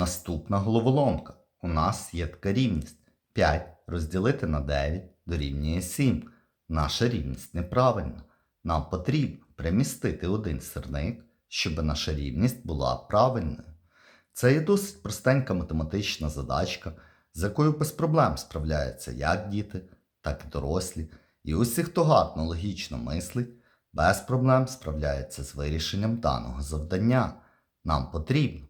Наступна головоломка. У нас є така рівність. 5 розділити на 9 дорівнює 7. Наша рівність неправильна. Нам потрібно примістити один сирник, щоб наша рівність була правильною. Це є досить простенька математична задачка, з якою без проблем справляються як діти, так і дорослі. І усі, хто гарно логічно мислить, без проблем справляється з вирішенням даного завдання. Нам потрібно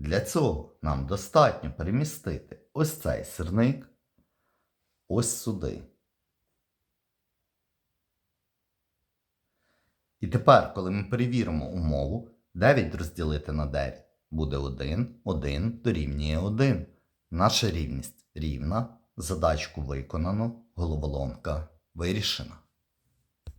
Для цього нам достатньо перемістити ось цей сирник ось сюди. І тепер, коли ми перевіримо умову, 9 розділити на 9 буде 1, 1 дорівнює 1. Наша рівність рівна, задачку виконано, головоломка вирішена.